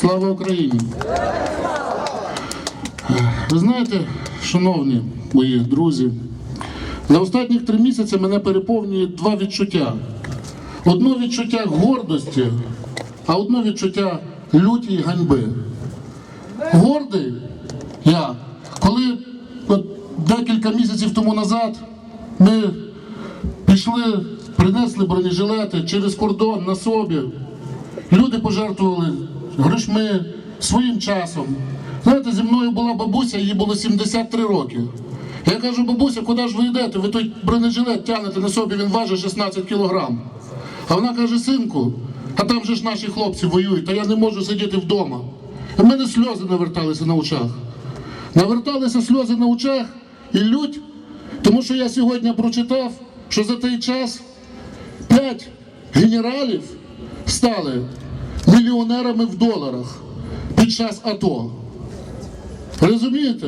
Слава Україні! Ви знаєте, шановні мої друзі, за останніх три місяці мене переповнює два відчуття. Одне відчуття гордості, а одне відчуття лютій ганьби. Гордий я, коли от декілька місяців тому назад ми пішли, принесли бронежилети через кордон на собі. Люди пожертвували грошми, своїм часом. Знаєте, зі мною була бабуся, їй було 73 роки. Я кажу, бабуся, куди ж ви йдете? Ви той бронежилет тягнете на собі, він важить 16 кілограм. А вона каже, синку, а там же ж наші хлопці воюють, а я не можу сидіти вдома. У мене сльози наверталися на очах. Наверталися сльози на очах і лють, тому що я сьогодні прочитав, що за той час п'ять генералів стали мільйонерами в доларах під час АТО. Розумієте?